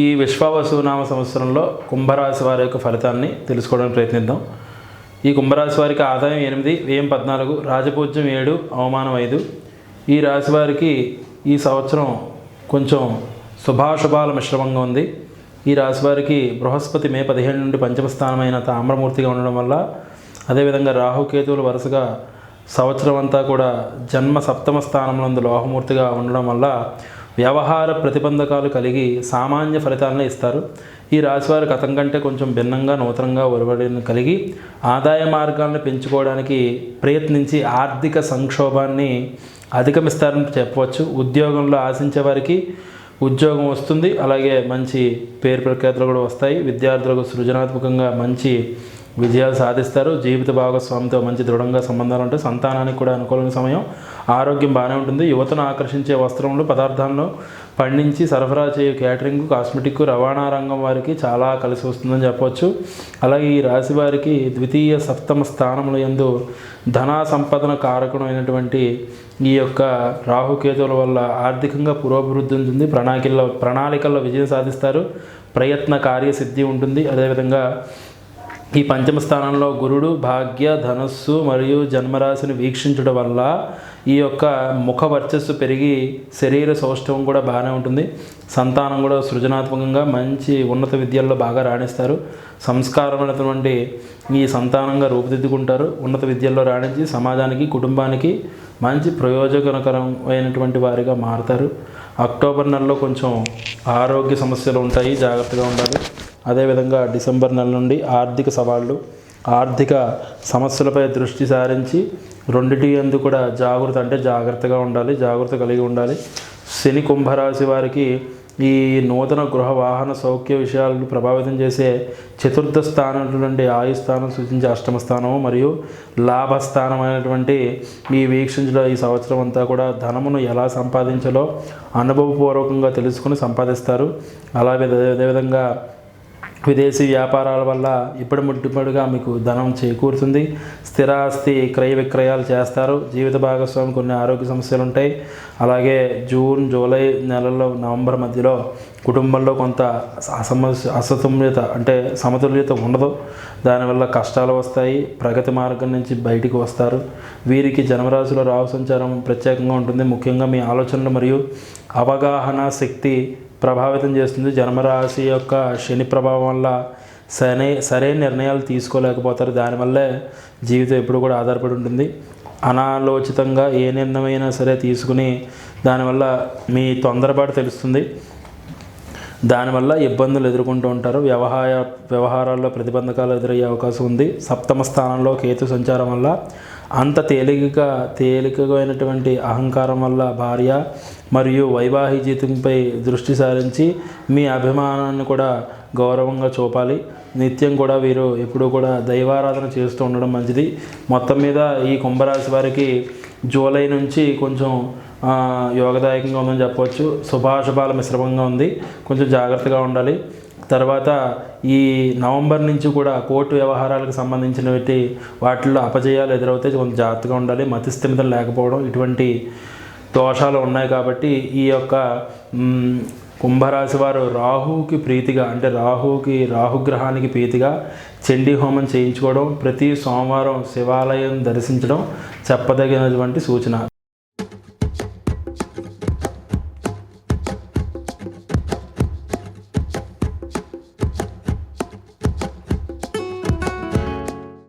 ఈ విశ్వావసునామ సంవత్సరంలో కుంభరాశి వారి యొక్క ఫలితాన్ని తెలుసుకోవడానికి ప్రయత్నిద్దాం. ఈ కుంభరాశి వారికి ఆదాయం ఎనిమిది వ్యయం పద్నాలుగు రాజపూజ్యం ఏడు అవమానం ఐదు. ఈ రాశి వారికి ఈ సంవత్సరం కొంచెం శుభాశుభాల మిశ్రమంగా ఉంది. ఈ రాశి వారికి బృహస్పతి మే పదిహేను నుండి పంచమ స్థానమైన తామ్రమూర్తిగా ఉండడం వల్ల అదేవిధంగా రాహుకేతువులు వరుసగా సంవత్సరం అంతా కూడా జన్మ సప్తమ స్థానంలో లోహమూర్తిగా ఉండడం వల్ల వ్యవహార ప్రతిబంధకాలు కలిగి సామాన్య ఫలితాలను ఇస్తారు. ఈ రాశి వారి గతం కంటే కొంచెం భిన్నంగా నూతనంగా ఒరవడిని కలిగి ఆదాయ మార్గాలను పెంచుకోవడానికి ప్రయత్నించి ఆర్థిక సంక్షోభాన్ని అధిగమిస్తారని చెప్పవచ్చు. ఉద్యోగంలో ఆశించే వారికి ఉద్యోగం వస్తుంది. అలాగే మంచి పేరు ప్రఖ్యాతులు కూడా వస్తాయి. విద్యార్థులకు సృజనాత్మకంగా మంచి విజయాలు సాధిస్తారు. జీవిత భాగస్వామితో మంచి దృఢంగా సంబంధాలు ఉంటాయి. సంతానానికి కూడా అనుకూలమైన సమయం. ఆరోగ్యం బాగానే ఉంటుంది. యువతను ఆకర్షించే వస్త్రములు పదార్థాలను పండించి సరఫరా చేయు క్యాటరింగ్ కాస్మెటిక్ రవాణా రంగం వారికి చాలా కలిసి వస్తుందని చెప్పవచ్చు అలాగే ఈ రాశి వారికి ద్వితీయ సప్తమ స్థానముల యందు ధనా సంపదన కారకమైనటువంటి ఈ యొక్క రాహుకేతువుల వల్ల ఆర్థికంగా పురోభివృద్ధి ఉంటుంది. ప్రణాళికల్లో ప్రణాళికల్లో విజయం సాధిస్తారు. ప్రయత్న కార్యసిద్ధి ఉంటుంది. అదేవిధంగా ఈ పంచమ స్థానంలో గురుడు భాగ్య ధనస్సు మరియు జన్మరాశిని వీక్షించడం వల్ల ఈ యొక్క ముఖ వర్చస్సు పెరిగి శరీర సౌష్ఠవం కూడా బాగానే ఉంటుంది. సంతానం కూడా సృజనాత్మకంగా మంచి ఉన్నత విద్యల్లో బాగా రాణిస్తారు. సంస్కారమైనటువంటి ఈ సంతానంగా రూపుదిద్దుకుంటారు. ఉన్నత విద్యల్లో రాణించి సమాజానికి కుటుంబానికి మంచి ప్రయోజనకరమైనటువంటి వారిగా మారుతారు. అక్టోబర్ నెలలో కొంచెం ఆరోగ్య సమస్యలు ఉంటాయి. జాగ్రత్తగా ఉండాలి. అదేవిధంగా డిసెంబర్ నెల నుండి ఆర్థిక సవాళ్ళు ఆర్థిక సమస్యలపై దృష్టి సారించి రెండిటి అందు కూడా జాగ్రత్త అంటే జాగ్రత్తగా ఉండాలి జాగ్రత్త కలిగి ఉండాలి. శని కుంభరాశి వారికి ఈ నూతన గృహ వాహన సౌఖ్య విషయాలను ప్రభావితం చేసే చతుర్థ స్థానం నుండి ఆయు స్థానం సూచించే అష్టమ స్థానము మరియు లాభస్థానమైనటువంటి ఈ వీక్షించడం ఈ సంవత్సరం అంతా కూడా ధనమును ఎలా సంపాదించాలో అనుభవపూర్వకంగా తెలుసుకుని సంపాదిస్తారు. అలాగే అదేవిధంగా విదేశీ వ్యాపారాల వల్ల ఇప్పుడు ముట్టుబడిగా మీకు ధనం చేకూరుతుంది. స్థిరాస్తి క్రయ విక్రయాలు చేస్తారు. జీవిత భాగస్వామి కొన్ని ఆరోగ్య సమస్యలు ఉంటాయి అలాగే జూన్ జూలై నెలల్లో నవంబర్ మధ్యలో కుటుంబంలో కొంత అసమస్య అసతుల్యత అంటే సమతుల్యత ఉండదు. దానివల్ల కష్టాలు వస్తాయి. ప్రగతి మార్గం నుంచి బయటికి వస్తారు. వీరికి జన్మరాశిలో రాహు సంచారం ప్రత్యేకంగా ఉంటుంది. ముఖ్యంగా మీ ఆలోచనలు మరియు అవగాహన శక్తి ప్రభావితం చేస్తుంది. జన్మరాశి యొక్క శని ప్రభావం వల్ల సరే సరైన నిర్ణయాలు తీసుకోలేకపోతారు. దానివల్లే జీవితం ఎప్పుడు కూడా ఆధారపడి ఉంటుంది. అనాలోచితంగా ఏ నిర్ణయమైనా సరే తీసుకుని దానివల్ల మీ తొందరపాటు తెలుస్తుంది. దానివల్ల ఇబ్బందులు ఎదుర్కొంటూ ఉంటారు. వ్యవహార వ్యవహారాల్లో ప్రతిబంధకాలు ఎదురయ్యే అవకాశం ఉంది. సప్తమ స్థానంలో కేతు సంచారం వల్ల అంత తేలికగా తేలికమైనటువంటి అహంకారం వల్ల భార్య మరియు వైవాహిక జీవితంపై దృష్టి సారించి మీ అభిమానాన్ని కూడా గౌరవంగా చూపాలి. నిత్యం కూడా వీరు ఎప్పుడూ కూడా దైవారాధన చేస్తూ ఉండడం మంచిది. మొత్తం మీద ఈ కుంభరాశి వారికి జూలై నుంచి కొంచెం యోగదాయకంగా ఉందని చెప్పవచ్చు. శుభాశుభాల మిశ్రమంగా ఉంది. కొంచెం జాగ్రత్తగా ఉండాలి. తర్వాత ఈ నవంబర్ నుంచి కూడా కోర్టు వ్యవహారాలకు సంబంధించినవి వాటిల్లో అపజయాలు ఎదురవుతాయి కొంచెం జాగ్రత్తగా ఉండాలి మతిస్థిమితం లేకపోవడం ఇటువంటి దోషాలు ఉన్నాయి కాబట్టి ఈ యొక్క కుంభరాశి వారు రాహుకి ప్రీతిగా అంటే రాహుకి రాహుగ్రహానికి ప్రీతిగా చండీ హోమం చేయించుకోవడం ప్రతి సోమవారం శివాలయం దర్శించడం చెప్పదగినటువంటి సూచన.